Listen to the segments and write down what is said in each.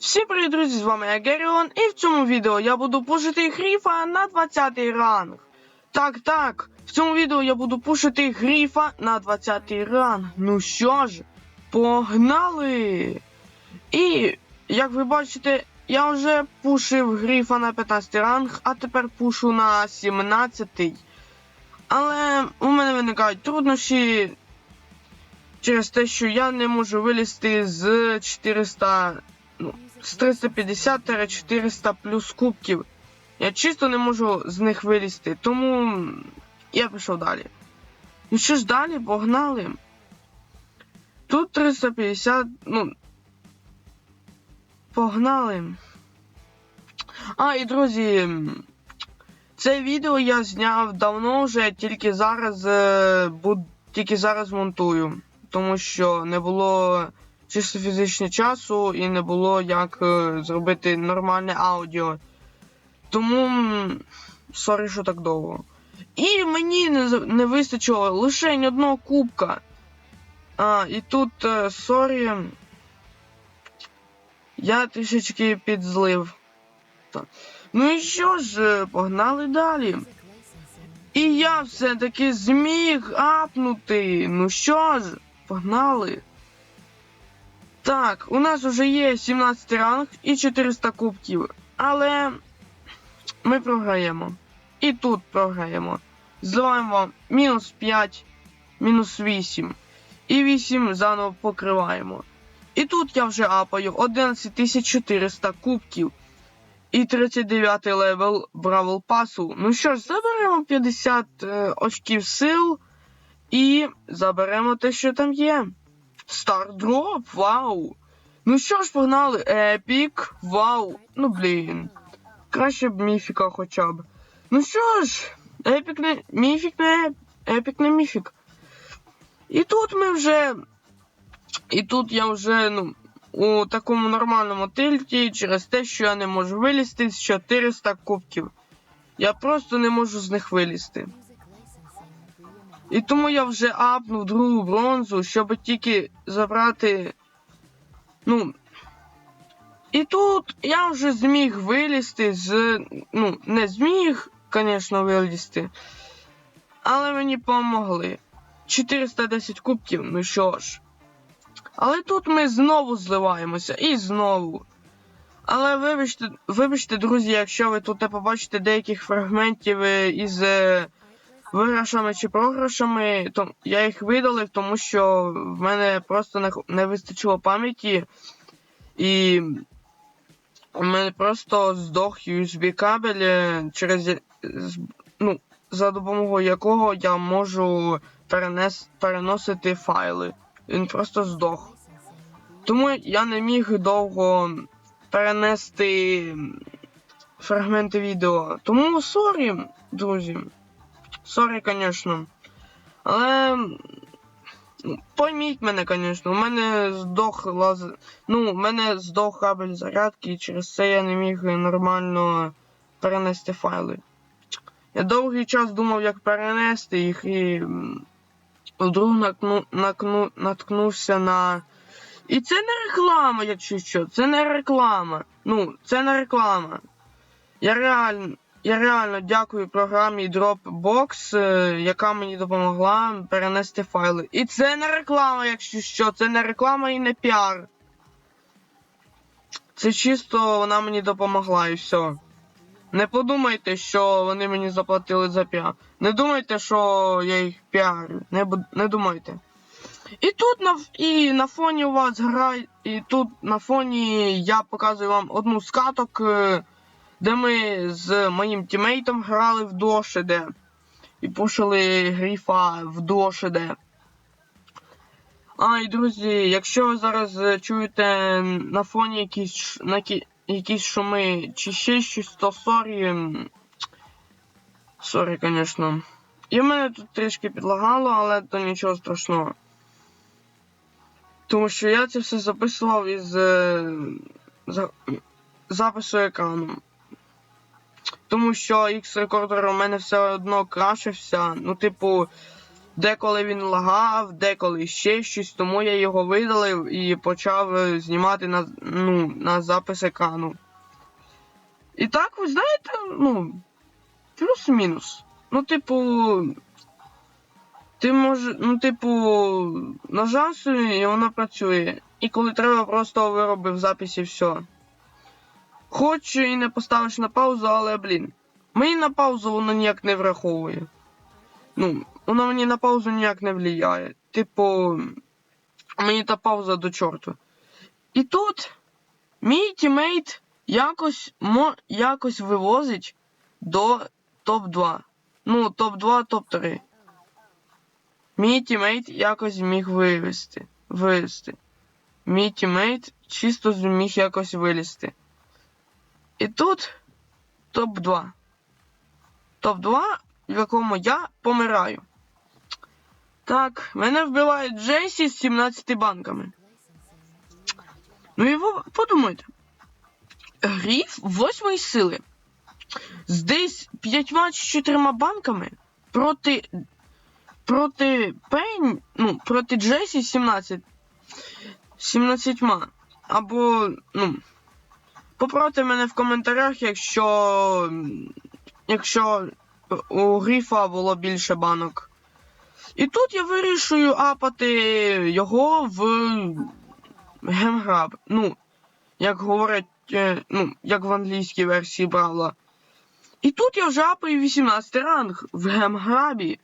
Всім привіт, друзі! З вами я Геріон, і в цьому відео я буду пушити гріфа на 20 ранг. Так, так, в цьому відео я буду пушити гріфа на 20 ранг. Ну що ж, погнали! І, як ви бачите, я вже пушив гріфа на 15 ранг, а тепер пушу на 17. Але у мене виникають труднощі через те, що я не можу вилізти з 400 ну, з 350-400 плюс кубків. Я чисто не можу з них вилізти, тому я пішов далі. Ну що ж далі, погнали. Тут 350, ну. Погнали. А, і друзі, це відео я зняв давно вже, тільки зараз е, буд, тільки зараз монтую. Тому що не було чисто фізично часу і не було як е, зробити нормальне аудіо. Тому сорі, що так довго. І мені не, не вистачило лише одного кубка. А, і тут е, сорі. Я трішечки підзлив. Ну і що ж, е, погнали далі. І я все-таки зміг апнути. Ну що ж, погнали. Так, у нас вже є 17 ранг і 400 кубків. Але ми програємо. І тут програємо. Зливаємо мінус 5, мінус 8. І 8 заново покриваємо. І тут я вже апаю 11400 кубків. І 39 левел Бравл Пасу. Ну що ж, заберемо 50 е, очків сил. І заберемо те, що там є. Стардроп, вау. Ну що ж, погнали. Епік, вау. Ну блін. Краще б міфіка хоча б. Ну що ж, епік не. Міфік не епік не міфік. І тут ми вже. І тут я вже, ну, у такому нормальному тильті через те, що я не можу вилізти з 400 кубків. Я просто не можу з них вилізти. І тому я вже апнув другу бронзу, щоб тільки забрати. Ну. І тут я вже зміг вилізти з. Ну, не зміг, звісно, вилізти. Але мені помогли. 410 кубків, ну що ж. Але тут ми знову зливаємося і знову. Але вибачте, вибачте, друзі, якщо ви тут не побачите деяких фрагментів е, із е, виграшами чи програшами, то я їх видалив, тому що в мене просто не, не вистачило пам'яті. І у мене просто здох USB кабель, е, через ну, за допомогою якого я можу перенес, переносити файли. Він просто здох. Тому я не міг довго перенести фрагменти відео. Тому сорі, друзі. Сорі, звісно. Але. Пойміть мене, звісно, у мене здох лаз... Ну, у мене здох кабель зарядки, і через це я не міг нормально перенести файли. Я довгий час думав, як перенести їх, і вдруг накну... Накну... наткнувся на. І це не реклама, якщо що, це не реклама. Ну, це не реклама. Я реально, я реально дякую програмі Dropbox, е, яка мені допомогла перенести файли. І це не реклама, якщо що, це не реклама і не піар. Це чисто вона мені допомогла і все. Не подумайте, що вони мені заплатили за піар. Не думайте, що я їх піарю. Не, не думайте. І тут на, і на фоні у вас грає. І тут на фоні я показую вам одну з каток, е, де ми з моїм тімейтом грали в дошиде. І пушили гріфа в дошиде. А, і друзі, якщо ви зараз е, чуєте на фоні якісь, на кі- якісь шуми чи ще щось, то сорі. Сорі, звісно. І мене тут трішки підлагало, але то нічого страшного. Тому що я це все записував із е, за, запису екрану. Тому що X-рекордер у мене все одно крашився. Ну, типу, деколи він лагав, деколи ще щось, тому я його видалив і почав е, знімати на, ну, на запис екрану. І так, ви знаєте, ну, плюс-мінус. Ну, типу. Ти може, ну, типу, нажав собі, і воно працює. І коли треба, просто виробив запис і все. Хоч і не поставиш на паузу, але, блін. Мені на паузу воно ніяк не враховує. Ну, воно мені на паузу ніяк не впливає. Типу, мені та пауза до чорту. І тут мій тімейт якось, мо, якось вивозить до топ-2. Ну, топ-2, топ-3. Мій тімейт якось зміг вивести. Вивести. Мій тімейт чисто зміг якось вилізти. І тут топ-2. Топ-2, в якому я помираю. Так, мене вбиває Джейсі з 17 банками. Ну і ви подумайте. Гріф 8 сили. З десь 5 чи 4 банками проти. Проти Пейн. Ну, проти Джейсі 17. 17. Або, ну. Поправте мене в коментарях, якщо. Якщо у Гріфа було більше банок. І тут я вирішую апати його в Гемграб. Ну, як говорять, е, ну, як в англійській версії брала. І тут я вже апаю 18 ранг в Гемграбі.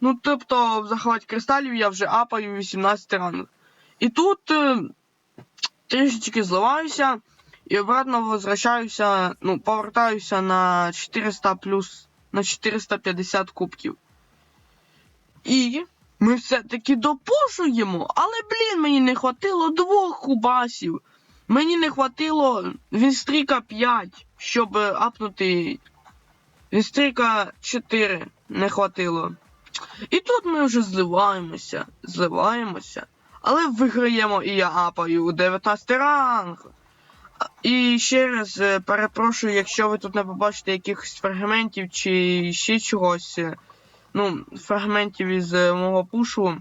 Ну, тобто, в захваті кристалів я вже апаю 18 ранг. І тут е, трішечки зливаюся і обратно возвращаюся, ну, повертаюся на 400 плюс, на 450 кубків. І ми все-таки допушуємо, але, блін, мені не хватило двох кубасів. Мені не хватило Вінстріка 5, щоб е, апнути. Вінстріка 4 не хватило. І тут ми вже зливаємося, зливаємося. Але виграємо і я апаю у 19 ранг. І ще раз е, перепрошую, якщо ви тут не побачите якихось фрагментів чи ще чогось. е, Ну, фрагментів із е, мого пушу.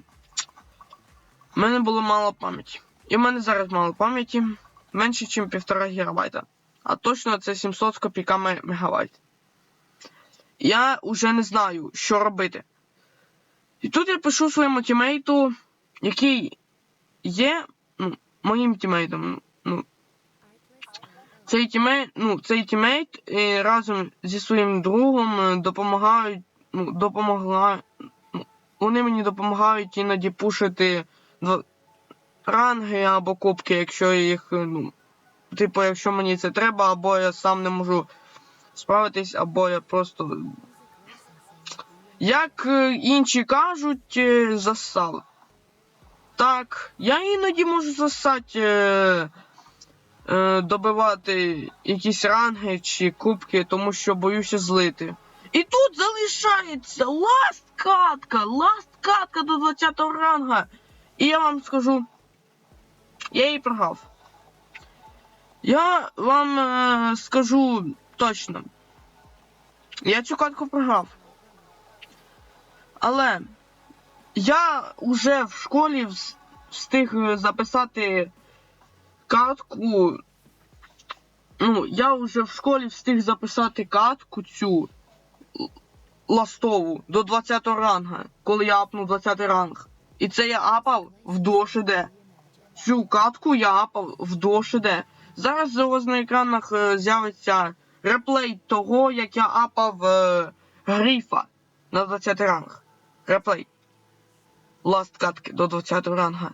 У мене було мало пам'яті. І в мене зараз мало пам'яті. Менше, ніж 1,5 гігабайта. А точно це 700 з копійками мегабайт. Я вже не знаю, що робити. І тут я пишу своєму тімейту, який є ну, моїм тімейтом. Цей тімейт, ну, цей тімейт і разом зі своїм другом е, допомагають, ну, допомогла, ну, вони мені допомагають іноді пушити ранги або кубки, якщо їх, е, ну, типу, якщо мені це треба, або я сам не можу справитись, або я просто. Як е, інші кажуть, е, засал. Так, я іноді можу засати, е, е, добивати якісь ранги чи кубки, тому що боюся злити. І тут залишається ласт катка, ласт катка до 20 го ранга. І я вам скажу, я її програв. Я вам е, скажу точно. Я цю катку програв. Але я вже в школі встиг е, записати катку. Ну, я вже в школі встиг записати катку цю ластову до 20 ранга, коли я апнув 20 ранг. І це я апав в дошиде. Цю катку я апав в дошиде. Зараз вас на екранах е, з'явиться реплей того, як я апав е, грифа на 20 ранг. Реплей. Ласт катки до 20 ранга.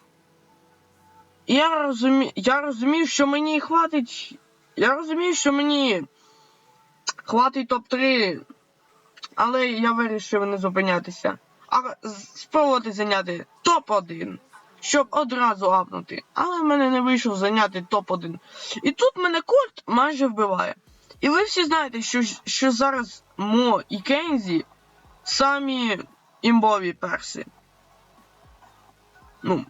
Я розумію, я розумію, що мені хватить. Я розумію, що мені хватить топ-3. Але я вирішив не зупинятися. А спробувати зайняти топ-1. Щоб одразу апнути. Але в мене не вийшов зайняти топ-1. І тут мене кольт майже вбиває. І ви всі знаєте, що, що зараз Мо і Кензі самі імбові перси. Ну.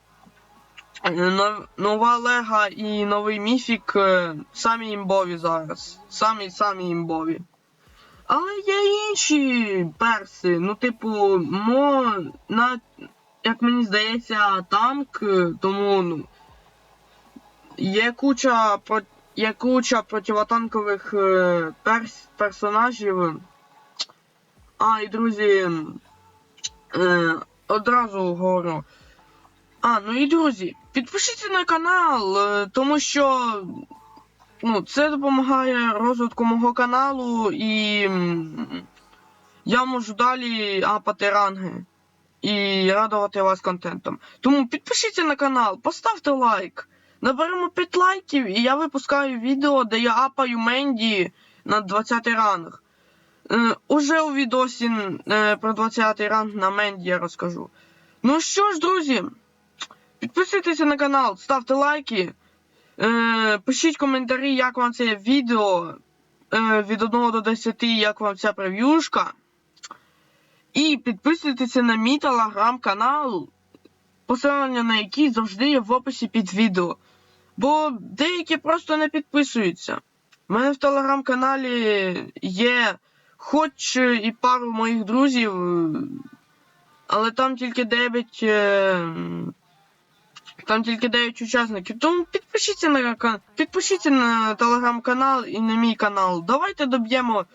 Е, нов- Нова Лега і новий міфік е, самі імбові зараз. Самі самі імбові. Але є інші перси. Ну, типу, мо на, як мені здається, танк, е, тому ну. Є куча є куча противотанкових перс, персонажів. А, і друзі. Одразу говорю. А, ну і друзі, підпишіться на канал, е, тому що ну, це допомагає розвитку мого каналу і я можу далі апати ранги і радувати вас контентом. Тому підпишіться на канал, поставте лайк. Наберемо 5 лайків, і я випускаю відео, де я апаю Менді на 20 ранг. Е, уже у відосі е, про 20 ранг на Менді я розкажу. Ну що ж, друзі, підписуйтеся на канал, ставте лайки. Е, пишіть коментарі, як вам це відео е, від 1 до 10, як вам ця прев'юшка. І підписуйтеся на мій телеграм-канал, посилання на який завжди є в описі під відео. Бо деякі просто не підписуються. У мене в телеграм-каналі є хоч і пару моїх друзів, але там тільки 9. е, там тільки 9 учасників. Тому підпишіться на підпишіться на телеграм-канал і на мій канал. Давайте доб'ємо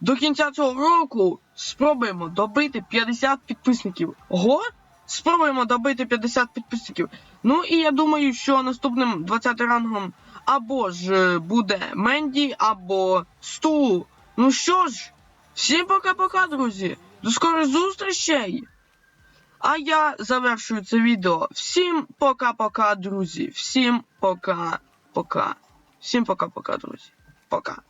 до кінця цього року. Спробуємо добити 50 підписників. Ого! Спробуємо добити 50 підписників. Ну і я думаю, що наступним 20 рангом або ж е, буде Менді, або Сту. Ну що ж, всім пока-пока, друзі. До скорих зустрічей! А я завершую це відео. Всім пока-пока, друзі. Всім пока-пока. Всім пока-пока, друзі. Пока.